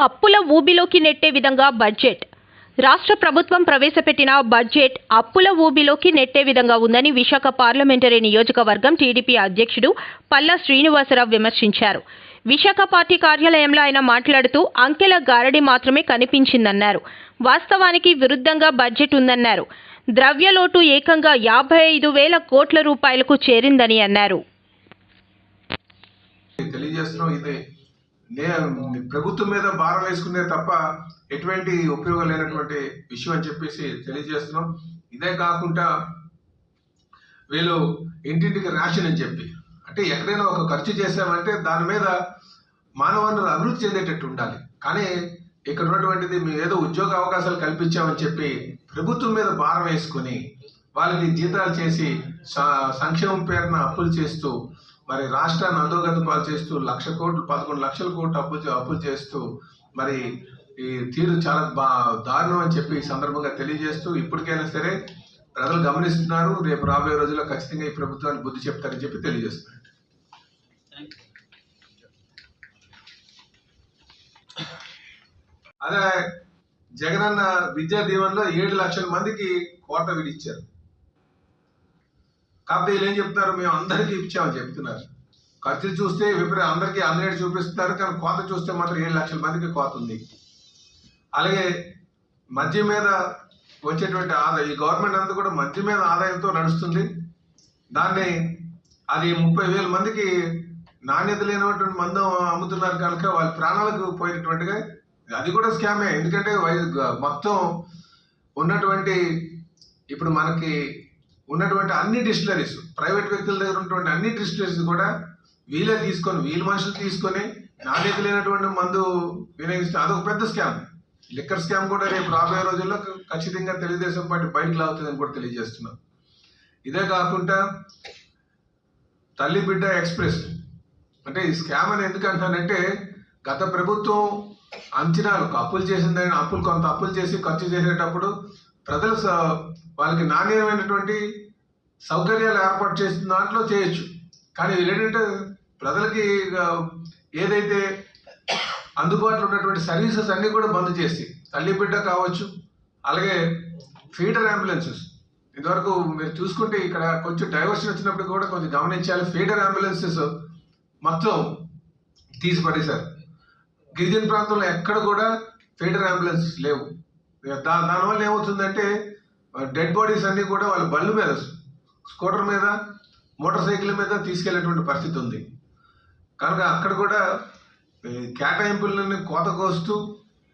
అప్పుల ఊబిలోకి నెట్టే విధంగా బడ్జెట్. రాష్ట్ర ప్రభుత్వం ప్రవేశపెట్టిన బడ్జెట్ అప్పుల ఊబిలోకి నెట్టే విధంగా ఉందని విశాఖ పార్లమెంటరీ నియోజకవర్గం టీడీపీ అధ్యక్షుడు పల్లా శ్రీనివాసరావు విమర్శించారు. విశాఖ పార్టీ కార్యాలయంలో ఆయన మాట్లాడుతూ అంకెల గారడి మాత్రమే కనిపించిందన్నారు. వాస్తవానికి విరుద్ధంగా బడ్జెట్ ఉందన్నారు. ద్రవ్యలోటు ఏకంగా యాభై ఐదు వేల కోట్ల రూపాయలకు చేరిందని అన్నారు. తెలియజేస్తున్నాం ప్రభుత్వం మీద భారం వేసుకునే తప్ప ఎటువంటి ఉపయోగం లేనటువంటి విషయం అని చెప్పేసి తెలియజేస్తున్నాం. ఇదే కాకుండా వీళ్ళు ఇంటింటికి రేషన్ అని చెప్పి అంటే ఎక్కడైనా ఒక ఖర్చు చేసామంటే దాని మీద మానవ అభివృద్ధి చెందేటట్టు ఉండాలి. కానీ ఇక్కడ ఉన్నటువంటిది మేము ఏదో ఉద్యోగ అవకాశాలు కల్పించామని చెప్పి ప్రభుత్వం మీద భారం వేసుకొని వాళ్ళకి జీతాలు చేసి సంక్షేమం పేరున అప్పులు చేస్తూ మరి రాష్ట్రాన్ని అధోగతి పాలు చేస్తూ లక్ష కోట్లు పదకొండు లక్షల కోట్లు అప్పులు చే- అప్పులు చేస్తూ మరి ఈ తీరు చాలా బా దారుణం అని చెప్పి ఈ సందర్భంగా తెలియజేస్తూ ఇప్పటికైనా సరే ప్రజలు గమనిస్తున్నారు. రేపు రాబోయే రోజుల్లో ఖచ్చితంగా ఈ ప్రభుత్వానికి బుద్ధి చెప్తారని చెప్పి తెలియజేస్తున్నారు అదే జగనన్న విద్యా దీవెనలో ఏడు లక్షల మందికి కోట విడిచ్చారు కాకపోతే వీళ్ళు ఏం చెప్తున్నారు? మేము అందరికీ ఇచ్చామని చెప్తున్నారు. ఖర్చులు చూస్తే విపరీత అందరికీ అందరికీ చూపిస్తున్నారు కానీ కోత చూస్తే మాత్రం ఏడు లక్షల మందికి కోత ఉంది. అలాగే మద్యం మీద వచ్చేటువంటి ఆదాయం ఈ గవర్నమెంట్ అంతా కూడా మద్యం మీద ఆదాయంతో నడుస్తుంది. దాన్ని అది ముప్పై వేల మందికి నాణ్యత లేనటువంటి మందం అమ్ముతున్నారు కనుక వాళ్ళ ప్రాణాలకు పోయినటువంటిగా అది కూడా స్కామే. ఎందుకంటే మొత్తం ఉన్నటువంటి ఇప్పుడు మనకి ఉన్నటువంటి అన్ని డిస్టిలరీస్ ప్రైవేట్ వ్యక్తుల దగ్గర ఉన్నటువంటి అన్ని డిస్టిలరీస్ కూడా వీళ్ళే తీసుకొని వీళ్ళ మనుషులు తీసుకొని నాణ్యత లేనటువంటి మందు వినియోగిస్తే అదొక పెద్ద స్కామ్. లిక్కర్ స్కామ్ కూడా రేపు రాబోయే రోజుల్లో ఖచ్చితంగా తెలుగుదేశం పార్టీ బయటకు లాగుతుందని కూడా తెలియజేస్తున్నాం. ఇదే కాకుండా తల్లి బిడ్డ ఎక్స్ప్రెస్ అంటే ఈ స్కామ్ అని ఎందుకు అంటానంటే గత ప్రభుత్వం అంచనాలు అప్పులు చేసిందని అప్పులు కొంత అప్పులు చేసి ఖర్చు చేసేటప్పుడు ప్రజలు స- వాళ్ళకి నాణ్యమైనటువంటి సౌకర్యాలు ఏర్పాటు చేసిన దాంట్లో చేయొచ్చు. కానీ వీళ్ళు ఏంటంటే ప్రజలకి ఏదైతే అందుబాటులో ఉన్నటువంటి సర్వీసెస్ అన్నీ కూడా బంద్ చేసి తల్లి బిడ్డ కావచ్చు అలాగే ఫీడర్ అంబులెన్సెస్. ఇంతవరకు మీరు చూసుకుంటే ఇక్కడ కొంచెం డైవర్షన్ వచ్చినప్పుడు కూడా కొంచెం గమనించాలి. ఫీడర్ అంబులెన్సెస్ మొత్తం తీసి పడేశారు గిరిజన ప్రాంతంలో ఎక్కడ కూడా ఫీడర్ అంబులెన్సెస్ లేవు. దా దానివల్ల ఏమవుతుందంటే డెడ్ బాడీస్ అన్నీ కూడా వాళ్ళ బళ్ళు మీద స్కూటర్ మీద మోటార్ సైకిల్ మీద తీసుకెళ్ళేటువంటి పరిస్థితి ఉంది. కనుక అక్కడ కూడా ఈ కేటాయింపులని కోత కోస్తూ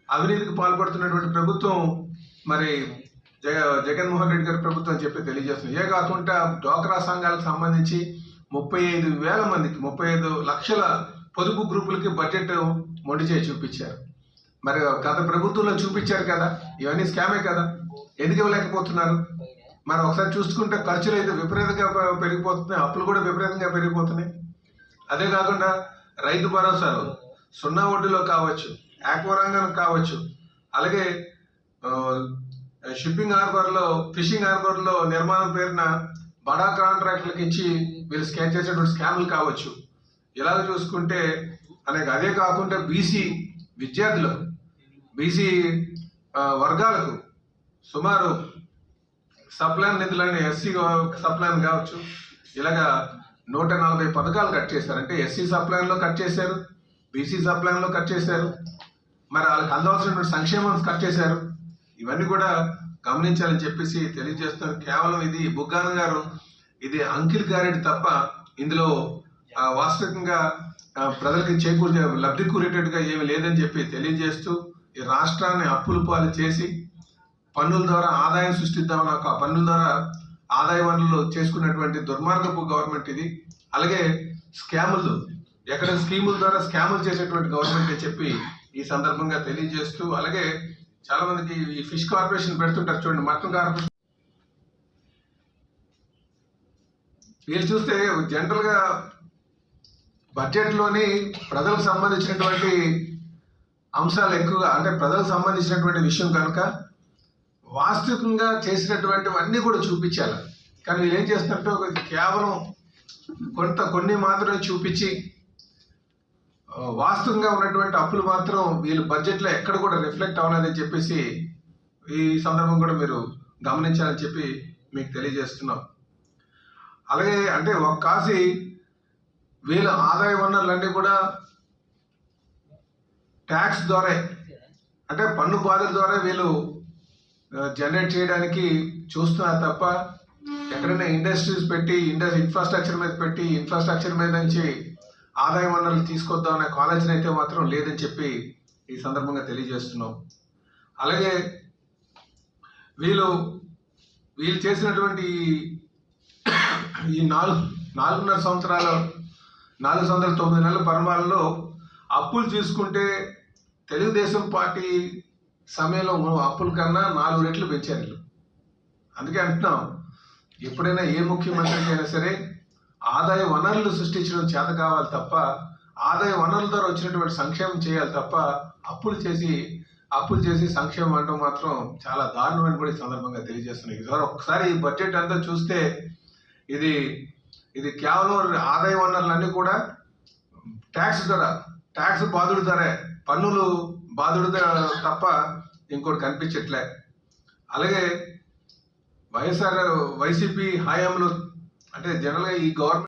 అవినీతికి పాల్పడుతున్నటువంటి ప్రభుత్వం మరి జగ జగన్మోహన్ రెడ్డి గారి ప్రభుత్వం అని చెప్పి తెలియజేస్తుంది. ఏ కాకుండా డ్వాక్రా సంఘాలకు సంబంధించి ముప్పై ఐదు వేల మందికి ముప్పై ఐదు లక్షల పొదుపు గ్రూపులకి బడ్జెట్ మొండి చేసి చూపించారు. మరి గత ప్రభుత్వంలో చూపించారు కదా ఇవన్నీ స్కామే కదా ఎందుకు ఇవ్వలేకపోతున్నారు? మరి ఒకసారి చూసుకుంటే ఖర్చులు అయితే విపరీతంగా పెరిగిపోతున్నాయి అప్పులు కూడా విపరీతంగా పెరిగిపోతున్నాయి. అదే కాకుండా రైతు భరోసాలు సున్నా వడ్డీలో కావచ్చు ఆక్వా కావచ్చు అలాగే షిప్పింగ్ హార్బర్లో ఫిషింగ్ హార్బర్లో నిర్మాణం పేరున బడా కాంట్రాక్టులకు ఇచ్చి వీళ్ళు స్కాన్ చేసేటువంటి స్కామ్లు కావచ్చు. ఇలాగ చూసుకుంటే అనేక అదే కాకుండా బీసీ విద్యార్థులు బీసీ వర్గాలకు సుమారు సప్లాన్ నిధులని ఎస్సీ సప్లాన్ కావచ్చు. ఇలాగా నూట నలభై పథకాలు కట్ చేశారు. అంటే ఎస్సీ సప్లాన్లో కట్ చేశారు బీసీ సప్లాన్లో కట్ చేశారు. మరి వాళ్ళకి అందవలసినటువంటి సంక్షేమం కట్ చేశారు. ఇవన్నీ కూడా గమనించాలని చెప్పేసి తెలియజేస్తున్నారు. కేవలం ఇది బుగ్గాన గారు ఇది అంకిల్ గారెడ్డి తప్ప ఇందులో వాస్తవికంగా ప్రజలకి చేకూర్చే లబ్ధి కూరేటట్టుగా ఏమి లేదని చెప్పి తెలియజేస్తూ ఈ రాష్ట్రాన్ని అప్పులు పాలు చేసి పన్నుల ద్వారా ఆదాయం సృష్టిద్దామని ఒక పన్నుల ద్వారా ఆదాయ వనరులు చేసుకున్నటువంటి దుర్మార్గపు గవర్నమెంట్ ఇది. అలాగే స్కాములు ఎక్కడ స్కీముల ద్వారా స్కాములు చేసేటువంటి గవర్నమెంట్ అని చెప్పి ఈ సందర్భంగా తెలియజేస్తూ అలాగే చాలా మందికి ఈ ఫిష్ కార్పొరేషన్ పెడుతుంటారు చూడండి మటన్ కార్పొరేషన్. వీళ్ళు చూస్తే జనరల్గా బడ్జెట్లోని ప్రజలకు సంబంధించినటువంటి అంశాలు ఎక్కువగా అంటే ప్రజలకు సంబంధించినటువంటి విషయం కనుక వాస్తవికంగా చేసినటువంటివన్నీ కూడా చూపించాలి. కానీ వీళ్ళు ఏం చేస్తున్నట్టు కేవలం కొంత కొన్ని మాత్రమే చూపించి వాస్తవంగా ఉన్నటువంటి అప్పులు మాత్రం వీళ్ళు బడ్జెట్లో ఎక్కడ కూడా రిఫ్లెక్ట్ అవ్వలేదని చెప్పేసి ఈ సందర్భం కూడా మీరు గమనించాలని చెప్పి మీకు తెలియజేస్తున్నాం. అలాగే అంటే ఒక కాసి వీళ్ళ ఆదాయ వనరులన్నీ కూడా ట్యాక్స్ ద్వారా అంటే పన్ను బాధల ద్వారా వీళ్ళు జనరేట్ చేయడానికి చూస్తున్నారు తప్ప ఎక్కడైనా ఇండస్ట్రీస్ పెట్టి ఇండస్ ఇన్ఫ్రాస్ట్రక్చర్ మీద పెట్టి ఇన్ఫ్రాస్ట్రక్చర్ మీద నుంచి ఆదాయ వనరులు తీసుకొద్దాం అనే ఆలోచన అయితే మాత్రం లేదని చెప్పి ఈ సందర్భంగా తెలియజేస్తున్నాం. అలాగే వీళ్ళు వీళ్ళు చేసినటువంటి ఈ- నాలుగు నాలుగున్నర సంవత్సరాల నాలుగు సంవత్సరాల తొమ్మిది నెలల పరిమాణంలో అప్పులు చూసుకుంటే తెలుగుదేశం పార్టీ సమయంలో అప్పుల కన్నా నాలుగు రెట్లు పెంచారు వీళ్ళు. అందుకే అంటున్నాం ఎప్పుడైనా ఏ ముఖ్యమంత్రికి అయినా సరే ఆదాయ వనరులు సృష్టించడం చేత కావాలి తప్ప ఆదాయ వనరుల ద్వారా వచ్చినటువంటి సంక్షేమం చేయాలి తప్ప అప్పులు చేసి అప్పులు చేసి సంక్షేమం అనడం మాత్రం చాలా దారుణమైన కూడా ఈ సందర్భంగా తెలియజేస్తున్నాయి. ఈసారి ఒకసారి ఈ బడ్జెట్ అంతా చూస్తే ఇది ఇది కేవలం ఆదాయ వనరులన్నీ కూడా ట్యాక్స్ ధర ట్యాక్స్ బాధుడుతారే పన్నులు బాధుడు తప్ప ఇంకోటి కనిపించట్లే. అలాగే వైఎస్ఆర్ వైసీపీ హయాంలో అంటే జనరల్గా ఈ గవర్నమెంట్